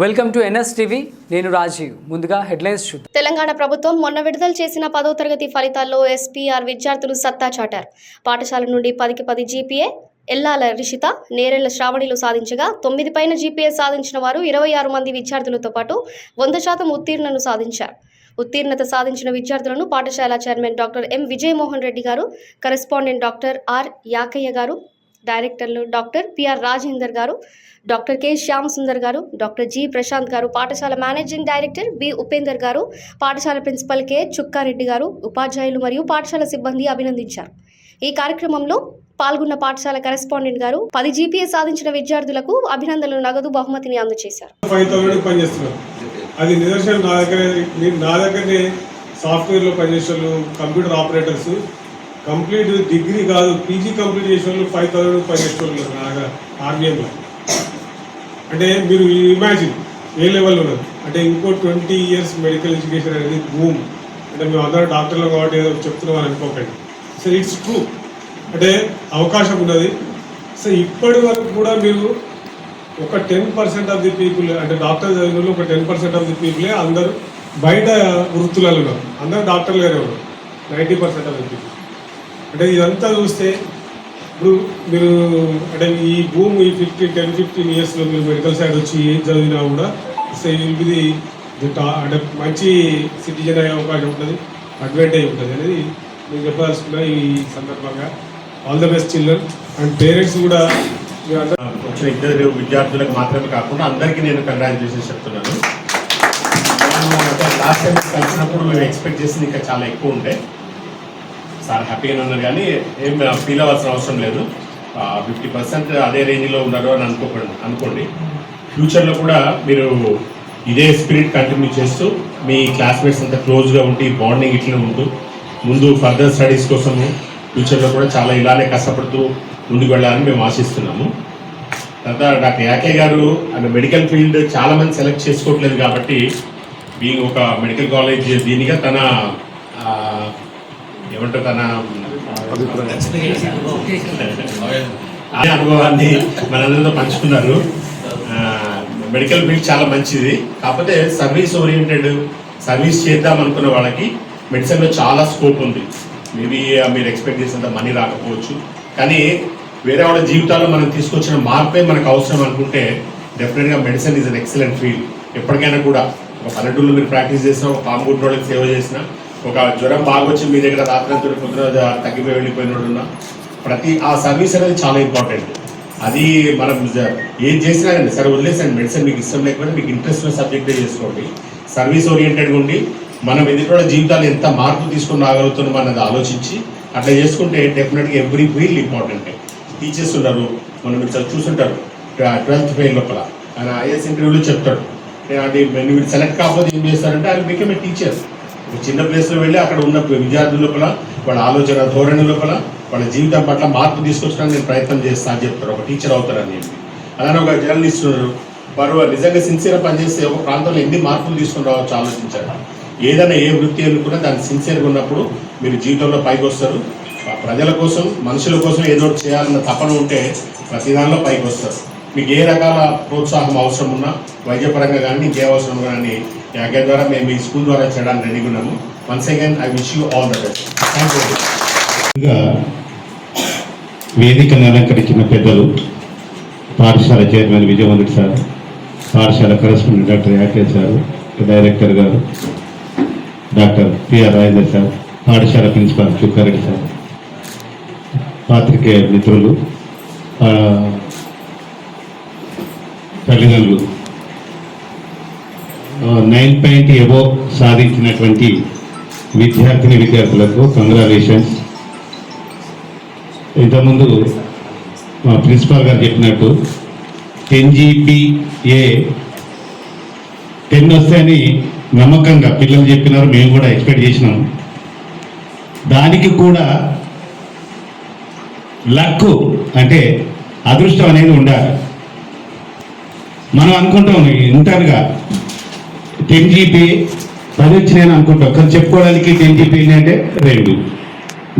Welcome to NS TV నేను రాజీవ్. ముందుగా headlines చూద్దాం. తెలంగాణ ప్రభుత్వం మొన్న విడుదల చేసిన పదో తరగతి ఫలితాల్లో ఎస్పీఆర్ విద్యార్థులు సత్తా చాటారు. పాఠశాల నుండి పదికి పది జీపీఏ ఎల్లాల రిషిత నేరెళ్ళ శ్రావణిలు సాధించగా తొమ్మిది పైన జీపీఏ సాధించిన వారు ఇరవై ఆరు మంది విద్యార్థులతో పాటు వంద శాతం ఉత్తీర్ణను సాధించారు. ఉత్తీర్ణత సాధించిన విద్యార్థులను పాఠశాల chairman doctor M Vijayamohan Reddy గారు కరెస్పాండెంట్ డాక్టర్ ఆర్ యాకయ్య గారు డైరెక్టర్లు డాక్టర్ పిఆర్ రాజేందర్ గారు డాక్టర్ కె శ్యామ్ సుందర్ గారు డాక్టర్ జి ప్రశాంత్ గారు పాఠశాల మేనేజింగ్ డైరెక్టర్ బి ఉపేందర్ గారు పాఠశాల ప్రిన్సిపల్ కె చుక్కారెడ్డి గారు ఉపాధ్యాయులు మరియు పాఠశాల సిబ్బంది అభినందించారు. ఈ కార్యక్రమంలో పాల్గొన్న పాఠశాల కరెస్పాండెంట్ గారు పది జీపీఏ సాధించిన విద్యార్థులకు అభినందనలు నగదు బహుమతిని అందజేశారు. అది నిదర్శనం నా దగ్గర నా దగ్గరనే సాఫ్ట్వేర్లో పనిచేసే కంప్యూటర్ ఆపరేటర్స్ కంప్లీట్ డిగ్రీ కాదు పీజీ కంప్లీట్ చేసే వాళ్ళు ఫైవ్ థౌసండ్ ఫైవ్ వాళ్ళు ఉన్నారు ఆర్బీఎంలో అంటే మీరు ఇమాజిన్ ఏ లెవెల్ ఉన్నారు? అంటే ఇంకో ట్వంటీ ఇయర్స్ మెడికల్ ఎడ్యుకేషన్ అనేది భూమ్ అంటే మేము అందరూ డాక్టర్లు కాబట్టి ఏదో చెప్తున్నాం అనుకోకండి. సో ఇట్స్ ట్రూ అంటే అవకాశం ఉన్నది. సో ఇప్పటి వరకు కూడా మీరు ఒక ten percent of the people అంటే డాక్టర్ చదివిన వాళ్ళు ఒక టెన్ పర్సెంట్ ఆఫ్ ది పీపులే అందరూ బయట వృత్తులలో ఉన్నారు. అందరూ డాక్టర్లుగానే ఉన్నారు. Ninety percent of the people అంటే ఇదంతా చూస్తే ఇప్పుడు మీరు అంటే ఈ భూమి ఈ ఫిఫ్టీన్ టెన్ ఫిఫ్టీన్ ఇయర్స్లో మీరు మెడికల్ సైడ్ వచ్చి ఏం చదివినా కూడా సో ఇది అంటే మంచి సిటిజన్ అయ్యే అవకాశం ఉంటుంది అడ్వాంటేజ్ ఉంటుంది అనేది నేను చెప్పదలుచుకున్నా ఈ సందర్భంగా. All the best children and parents కూడా వచ్చిన ఇద్దరు విద్యార్థులకు మాత్రమే కాకుండా అందరికీ నేను కంగ్రాచులేషన్స్ చెప్తున్నాను. లాస్ట్ టైం కలిసినప్పుడు మేము ఎక్స్పెక్ట్ చేసింది ఇంకా చాలా ఎక్కువ ఉండే. సార్ హ్యాపీగానే ఉన్నారు కానీ ఏం ఫీల్ అవ్వాల్సిన అవసరం లేదు. ఫిఫ్టీ పర్సెంట్ అదే రేంజ్లో ఉన్నారు అని అనుకోకండి అనుకోండి. ఫ్యూచర్లో కూడా మీరు ఇదే స్పిరిట్ కంటిన్యూ చేస్తూ మీ క్లాస్మేట్స్ అంతా క్లోజ్గా ఉండి బాండింగ్ ఇట్లా ఉంటూ ముందు ఫర్దర్ స్టడీస్ కోసము ఫ్యూచర్లో కూడా చాలా ఇలానే కష్టపడుతూ ముందుకు వెళ్ళాలని మేము ఆశిస్తున్నాము. తర్వాత doctor Yake garu and medical field చాలా మంది సెలెక్ట్ చేసుకోవట్లేదు కాబట్టి బీయింగ్ ఒక మెడికల్ కాలేజ్ దీనిగా తన ఏమంటారు తన అదే అనుభవాన్ని మనందరితో పంచుకున్నారు. మెడికల్ ఫీల్డ్ చాలా మంచిది. కాకపోతే సర్వీస్ ఓరియంటెడ్ సర్వీస్ చేద్దాం అనుకున్న వాళ్ళకి మెడిసిన్లో చాలా స్కోప్ ఉంది. మేబీ మీరు ఎక్స్పెక్ట్ చేసినంత మనీ రాకపోవచ్చు. కానీ వేరే వాళ్ళ జీవితాల్లో మనం తీసుకొచ్చిన మార్పే మనకు అవసరం అనుకుంటే డెఫినెట్గా medicine is an excellent field. ఎప్పటికైనా కూడా ఒక పల్లెటూరులో మీరు ప్రాక్టీస్ చేసినా ఒక పాముగుడ్డ వాళ్ళకి సేవ చేసినా ఒక జ్వరం బాగా వచ్చి మీ దగ్గర రాత్రి పొద్దున తగ్గిపోయి వెళ్ళిపోయినోడు ఉన్నా ప్రతి ఆ సర్వీస్ అనేది చాలా ఇంపార్టెంట్ అది మనం ఏం చేసినా కానీ సరే వదిలేసండి మెడిసిన్ మీకు ఇష్టం లేకపోతే మీకు ఇంట్రెస్ట్ ఉన్న సబ్జెక్టే చేసుకోండి. సర్వీస్ ఓరియంటెడ్గా ఉండి మనం ఎదుటి జీవితాలు ఎంత మార్పు తీసుకుని రాగలుగుతున్నాం అన్నది ఆలోచించి అట్లా చేసుకుంటే డెఫినెట్గా ఎవ్రీ ఫీల్డ్ ఇంపార్టెంట్ టీచర్స్ ఉన్నారు మనం మీరు చూసుంటారు ట్వెల్త్ ఫెయిల్ లోపల. ఆయన ఐఎస్ ఇంటర్వ్యూలో చెప్తాడు. అంటే మీరు సెలెక్ట్ కాకపోతే ఏం చేస్తారంటే ఆయన బికమ్ ఏ టీచర్ ఒక చిన్న ప్లేస్లో వెళ్ళి అక్కడ ఉన్న విద్యార్థుల లోపల వాళ్ళ ఆలోచన ధోరణి లోపల వాళ్ళ జీవితం పట్ల మార్పు తీసుకొచ్చడానికి నేను ప్రయత్నం చేస్తా అని చెప్తారు. ఒక టీచర్ అవుతారని చెప్పి. అలానే ఒక జర్నలిస్ట్ ఉన్నారు. వారు నిజంగా సిన్సియర్గా పనిచేస్తే ఒక ప్రాంతంలో ఎన్ని మార్పులు తీసుకుని రావచ్చు ఆలోచించారు. ఏదైనా ఏ వృత్తి అనుకున్నా దాన్ని సిన్సియర్గా ఉన్నప్పుడు మీరు జీవితంలో పైకి వస్తారు. ప్రజల కోసం మనుషుల కోసం ఏదో ఒకటి చేయాలన్న తపన ఉంటే ప్రతి దానిలో పైకి వస్తారు. మీకు ఏ రకాల ప్రోత్సాహం అవసరం ఉన్నా వైద్యపరంగా కానీ ఇంకే అవసరం కానీ యాగర్ ద్వారా మేము ఈ స్కూల్ ద్వారా చేయడానికి రెడీగా ఉన్నాము. Once again I wish you all the best వేదికను అలంకరించిన పెద్దలు పాఠశాల చైర్మన్ విజయవంతుడు సార్ పాఠశాల కరెస్పాండెంట్ డాక్టర్ యాకే సార్ డైరెక్టర్ గారు డాక్టర్ పిఆర్ రాజేందర్ సార్ పాఠశాల ప్రిన్సిపాల్ చుక్కారెడ్డి సార్ పాత్రికేయ మిత్రులు తల్లిదండ్రులు నైన్ పాయింట్ ఎబో సాధించినటువంటి విద్యార్థిని విద్యార్థులకు కంగ్రాలేషన్స్ ఇంతకుముందు మా ప్రిన్సిపాల్ గారు చెప్పినట్టు టెన్ టెన్ వస్తాయని నమ్మకంగా పిల్లలు చెప్పినారు మేము కూడా ఎక్స్పెక్ట్ చేసినాం. దానికి కూడా లక్ అంటే అదృష్టం అనేది ఉండాలి. మనం అనుకుంటాం ఇంటర్గా టెన్ జీబీ పది వచ్చినాయని అనుకుంటాం. కానీ చెప్పుకోవడానికి టెన్ జీబీ అంటే రెండు.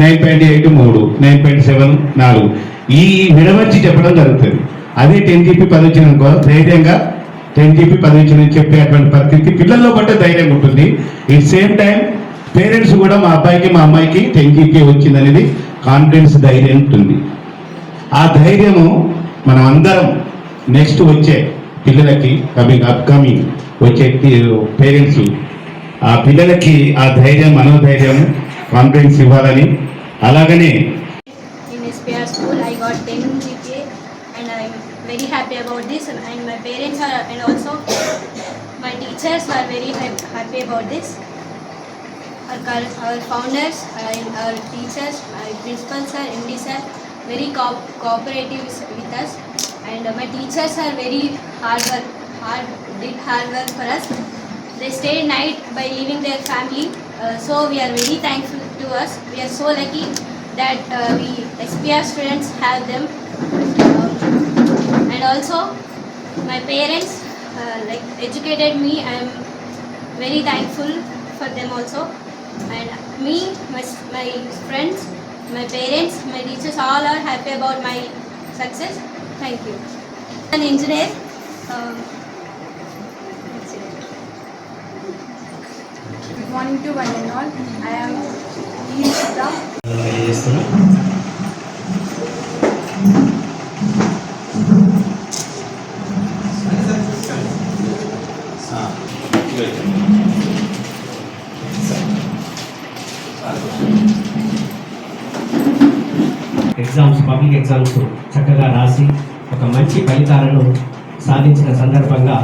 నైన్ పాయింట్ ఎయిట్ మూడు. నైన్ పాయింట్ సెవెన్ నాలుగు. ఈ విడవచ్చి చెప్పడం జరుగుతుంది. అదే టెన్ జీబీ పది వచ్చిన అనుకో ధైర్యంగా టెన్ జీబీ పదించని చెప్పేటువంటి పరిస్థితి పిల్లల్లో పట్టే ధైర్యం ఉంటుంది. ఈ సేమ్ టైం పేరెంట్స్ కూడా మా అబ్బాయికి మా అమ్మాయికి టెన్ జీబీ వచ్చింది అనేది కాన్ఫిడెన్స్ ధైర్యం ఉంటుంది. ఆ ధైర్యము మనం అందరం నెక్స్ట్ వచ్చే పిల్లలకి కమింగ్ అప్కమింగ్ వచ్చే పేరెంట్స్ ఆ పిల్లలకి ఆ ధైర్యం మనోధైర్యం కాన్ఫిడెన్స్ ఇవ్వాలని అలాగనే in school. I got 10 GPA and very happy about this and, and my parents are and also my teachers are very happy about this. Our, our founders and our teachers, our principal sir MD sir, very co- cooperative with us and my teachers are very hard work, hard did hard work for us. They stayed night by leaving their family, uh, so we are very thankful to us. We are so lucky that uh, we SPR students have them, and also my parents uh, like educated me. I am very thankful for them also, and me, my my friends, my parents, my teachers, all are happy about my success. Thank you. An engineer. Um, And all. I am Ishita. తెలియజేస్తున్నాం exams public exams చక్కగా రాసి ఒక మంచి ఫలితాలను సాధించిన సందర్భంగా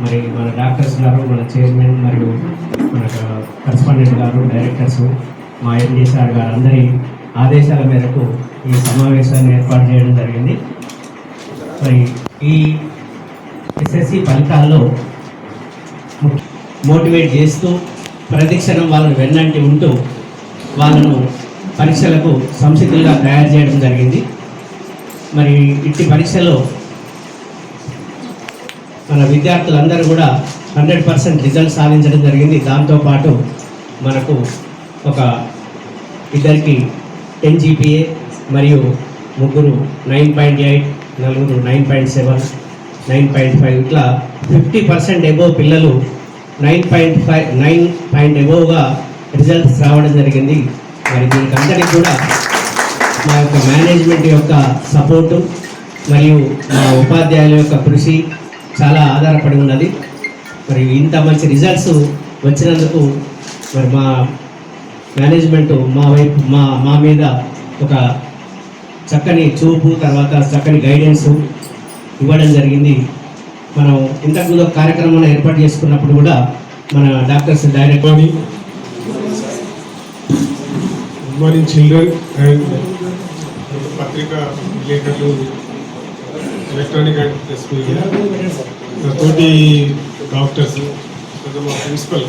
మరి మన డాక్టర్స్ గారు మన చైర్మన్ మరియు కరస్పాండెంట్ గారు డైరెక్టర్స్ మా ఎండి సార్ గారు అందరి ఆదేశాల మేరకు ఈ సమావేశాన్ని ఏర్పాటు చేయడం జరిగింది. మరి ఈ ఎస్ఎస్సి ఫలితాల్లో మోటివేట్ చేస్తూ ప్రతిక్షణం వాళ్ళని వెన్నంటి ఉంటూ వాళ్ళను పరీక్షలకు సంసిద్ధులుగా తయారు చేయడం జరిగింది. మరి ఇట్టి పరీక్షలో మన విద్యార్థులందరూ కూడా హండ్రెడ్ పర్సెంట్ రిజల్ట్ సాధించడం జరిగింది. దాంతోపాటు మనకు ఒక ఇద్దరికి టెన్ జీపీఏ మరియు ముగ్గురు నైన్ పాయింట్ ఎయిట్ నలుగురు nine point seven nine point five ఇట్లా ఫిఫ్టీ పర్సెంట్ ఎబోవ్ పిల్లలు nine point five nine point ఎబోవ్గా results రావడం జరిగింది. మరి దీనికి అందరికీ కూడా మా యొక్క మేనేజ్మెంట్ యొక్క సపోర్టు మరియు మా ఉపాధ్యాయుల యొక్క కృషి చాలా ఆధారపడి ఉన్నది. మరి ఇంత మంచి రిజల్ట్స్ వచ్చినందుకు మరి మా మేనేజ్మెంట్ మా వైపు మా మా మీద ఒక చక్కని చూపు తర్వాత చక్కని గైడెన్స్ ఇవ్వడం జరిగింది. మనం ఇంతకుముందు ఒక కార్యక్రమాన్ని ఏర్పాటు చేసుకున్నప్పుడు కూడా మన doctors direct good Good morning children. పత్రిక విలేకరులు ఎలక్ట్రానిక్ అండ్ ప్రెస్ మీడియా. తోటి డాక్టర్స్ తర్వాత మా ప్రిన్సిపల్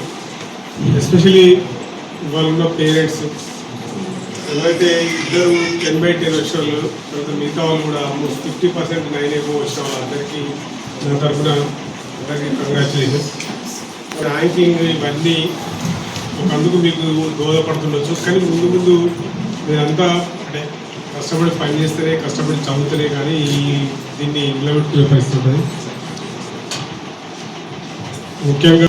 ఎస్పెషలీ ఇవాళ ఉన్న పేరెంట్స్ ఎవరైతే ఇద్దరు టెన్ బై టెన్ వచ్చిన వాళ్ళు తర్వాత మిగతా వాళ్ళు కూడా ఆల్మోస్ట్ ఫిఫ్టీ పర్సెంట్ నైన్ ఏమో వచ్చిన వాళ్ళందరికీ నా తరఫున అందరికీ కంగ్రాచులేషన్స్ ర్యాంకింగ్ ఇవన్నీ ఒక అందుకు మీకు దోహదపడుతుండొచ్చు. కానీ ముందు ముందు మీరంతా అంటే కష్టపడి పని చేస్తేనే కష్టపడి చదువుతూనే కానీ ఈ దీన్ని నిలబెట్టుకునే పరిస్థితి ఉంటుంది. ముఖ్యంగా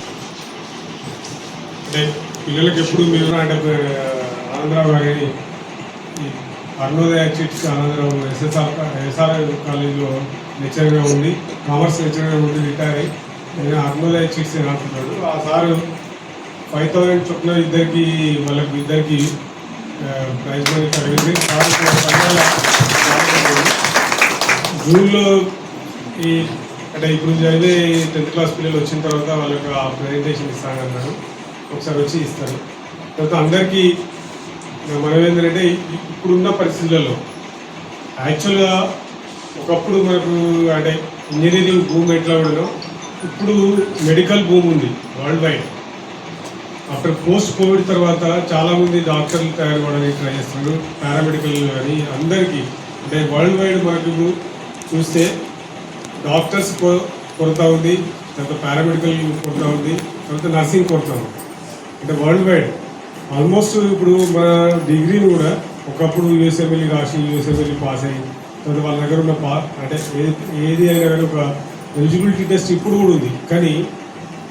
అంటే పిల్లలకి ఎప్పుడు మీరు అంటే ఆనందరావు గారి ఈ Arunodaya chits Anandarao SSR SR కాలేజీలో లెక్చర్గా ఉండి కామర్స్ లెక్చర్గా ఉండి రిటైర్ అయ్యి నేను అరుణోదయ చిట్స్ ఆడుతున్నాడు. ఆ సారు ఫైవ్ థౌసండ్ చొప్పున ఇద్దరికి వాళ్ళకి ఇద్దరికి ప్రైజ్ మనీ కలిగింది సార్ జూన్లో ఈ అంటే ఇప్పుడు చదివే టెన్త్ క్లాస్ పిల్లలు వచ్చిన తర్వాత వాళ్ళకి ఆ ప్రజెంటేషన్ ఇస్తానన్నారు ఒకసారి వచ్చి ఇస్తారు. తర్వాత అందరికీ మనం ఏంటంటే ఇప్పుడున్న పరిస్థితులలో యాక్చువల్గా ఒకప్పుడు మనకు అంటే ఇంజనీరింగ్ భూమి ఎట్లా ఉండడం ఇప్పుడు మెడికల్ భూమి ఉంది world wide after post COVID తర్వాత చాలామంది డాక్టర్లు తయారు కావడానికి ట్రై చేస్తున్నారు. పారామెడికల్ కానీ అందరికీ. అంటే వరల్డ్ వైడ్ మనకు చూస్తే డాక్టర్స్ కొ- కొరత ఉంది తర్వాత పారామెడికల్ కొరత ఉంది తర్వాత నర్సింగ్ కొరత ఉంది. అంటే వరల్డ్ వైడ్. ఆల్మోస్ట్ ఇప్పుడు మన డిగ్రీని కూడా ఒకప్పుడు యూఎస్ఎంఎల్ఈ రాసి యూఎస్ఎంఎల్ఈ పాస్ అయ్యి తర్వాత వాళ్ళ దగ్గర ఉన్న పా అంటే ఏది అయినా కానీ ఒక ఎలిజిబిలిటీ టెస్ట్ ఇప్పుడు కూడా ఉంది. కానీ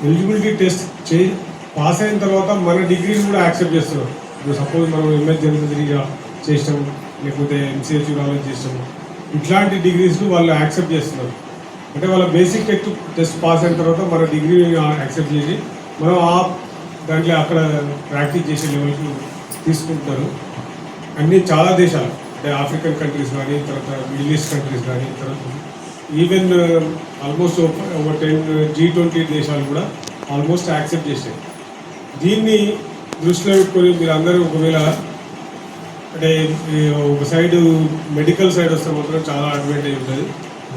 ఎలిజిబిలిటీ టెస్ట్ చే పాస్ అయిన తర్వాత మన డిగ్రీని కూడా యాక్సెప్ట్ చేస్తున్నారు. ఇప్పుడు సపోజ్ మనం ఎంఎస్ జనరల్గా చేసినాం లేకపోతే ఎంసీహెచ్ కాలేజ్ చేసినాం. ఇట్లాంటి డిగ్రీస్ వాళ్ళు యాక్సెప్ట్ చేస్తున్నారు. అంటే వాళ్ళ బేసిక్ టెస్ట్ టెస్ట్ పాస్ అయిన తర్వాత మన డిగ్రీ యాక్సెప్ట్ చేసి మనం ఆ దాంట్లో అక్కడ ప్రాక్టీస్ చేసే లెవెల్కి తీసుకుంటారు. అన్ని చాలా దేశాలు అంటే ఆఫ్రికన్ కంట్రీస్ కానీ తర్వాత మిడిల్ ఈస్ట్ కంట్రీస్ కానీ తర్వాత ఈవెన్ ఆల్మోస్ట్ ఒక టెన్ జీ ట్వంటీ దేశాలు కూడా ఆల్మోస్ట్ యాక్సెప్ట్ చేసాయి దీన్ని దృష్టిలో పెట్టుకొని మీరు అందరూ ఒకవేళ అంటే ఒక సైడ్ మెడికల్ సైడ్ వస్తే మాత్రం చాలా అడ్వాంటేజ్ ఉంటుంది.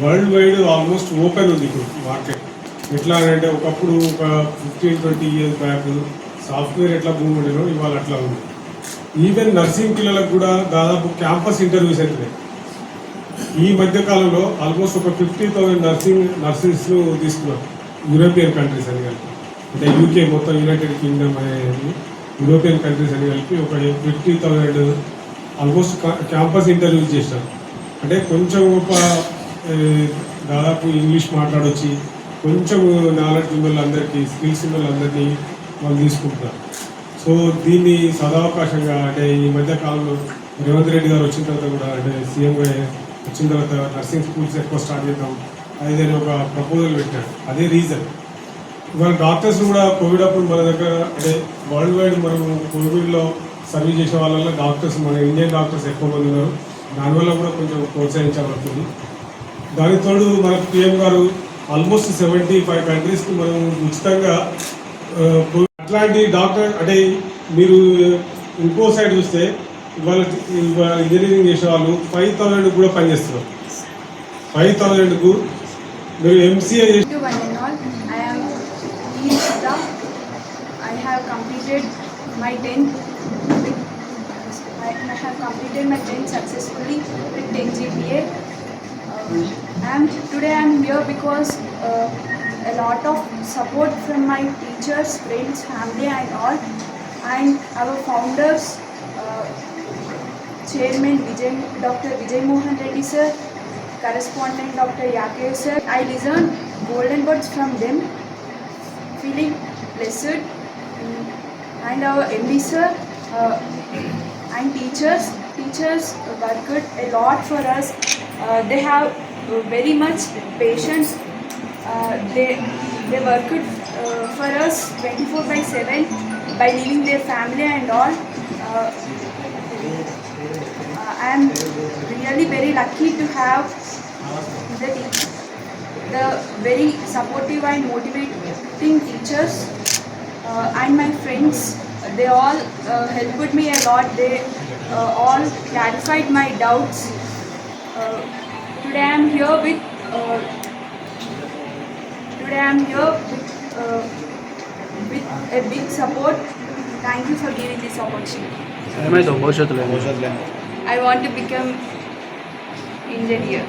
వరల్డ్ వైడ్ ఆల్మోస్ట్ ఓపెన్ ఉంది ఇప్పుడు మార్కెట్ ఎట్లా అని అంటే ఒకప్పుడు ఒక fifteen twenty years back software ఎట్లా భూమి ఉండేనో ఇవాళ అట్లా ఉంది. ఈవెన్ నర్సింగ్ పిల్లలకు కూడా దాదాపు క్యాంపస్ ఇంటర్వ్యూస్ అవుతున్నాయి ఈ మధ్య కాలంలో ఆల్మోస్ట్ ఒక ఫిఫ్టీ థౌసండ్ నర్సింగ్ నర్సింగ్స్ తీసుకున్నారు. యూరోపియన్ కంట్రీస్ అని కలిపి. అంటే యూకే మొత్తం యునైటెడ్ కింగ్డమ్ అనేది యూరోపియన్ కంట్రీస్ అని కలిపి ఒక fifty thousand almost campus interviews చేశారు. అంటే కొంచెం ఒక దాదాపు ఇంగ్లీష్ మాట్లాడొచ్చి కొంచెం నాలెడ్జ్ ఉన్న వాళ్ళందరికీ స్కిల్స్ ఉన్న వాళ్ళందరినీ వాళ్ళు తీసుకుంటున్నారు. సో దీన్ని సదావకాశంగా అంటే ఈ మధ్య కాలంలో రేవంత్ రెడ్డి గారు వచ్చిన తర్వాత కూడా అంటే సీఎంఏ వచ్చిన తర్వాత నర్సింగ్ స్కూల్స్ ఎక్కువ స్టార్ట్ చేద్దాం అదేదని ఒక ప్రపోజల్ పెట్టాడు అదే రీజన్. ఇవాళ డాక్టర్స్ కూడా కోవిడ్ అప్పుడు మన దగ్గర అంటే వరల్డ్ వైడ్ మనం కోవిడ్లో సర్వీస్ చేసే వాళ్ళల్లో డాక్టర్స్ మన ఇండియన్ డాక్టర్స్ ఎక్కువ మంది ఉన్నారు. దానివల్ల కూడా కొంచెం ప్రోత్సహించబడుతుంది దానికి తోడు మన పిఎం గారు ఆల్మోస్ట్ సెవెంటీ ఫైవ్ కంట్రీస్కి మనం ఉచితంగా అట్లాంటి డాక్టర్ అంటే మీరు ఇంకో సైడ్ చూస్తే ఇవాళ ఇంజనీరింగ్ చేసే వాళ్ళు ఫైవ్ థౌజండ్ కూడా పనిచేస్తున్నారు ఫైవ్ థౌసండ్కు మీరు ఎంసీఏ చేసి. I have completed my 10th I have completed my 10th successfully with 10 GPA. And today I am here because uh, a lot of support from my teachers, friends, family and all and our founders uh, Chairman Vijay, Dr. Vijay Mohan Reddy sir, correspondent Dr. Yakev sir. I listened golden words from them, feeling blessed. And our MD sir uh, and teachers, teachers worked a lot for us. Uh, they have very much patience. Uh, they they worked uh, for us 24 by 7 by leaving their family and all. I am really very lucky to have the, the very supportive and motivating teachers uh, and my friends. They all uh, helped me a lot. They uh, all clarified my doubts. Uh, today I am here with uh, today I am here with, uh, with a big support. Thank you for giving this opportunity. I want to become engineer.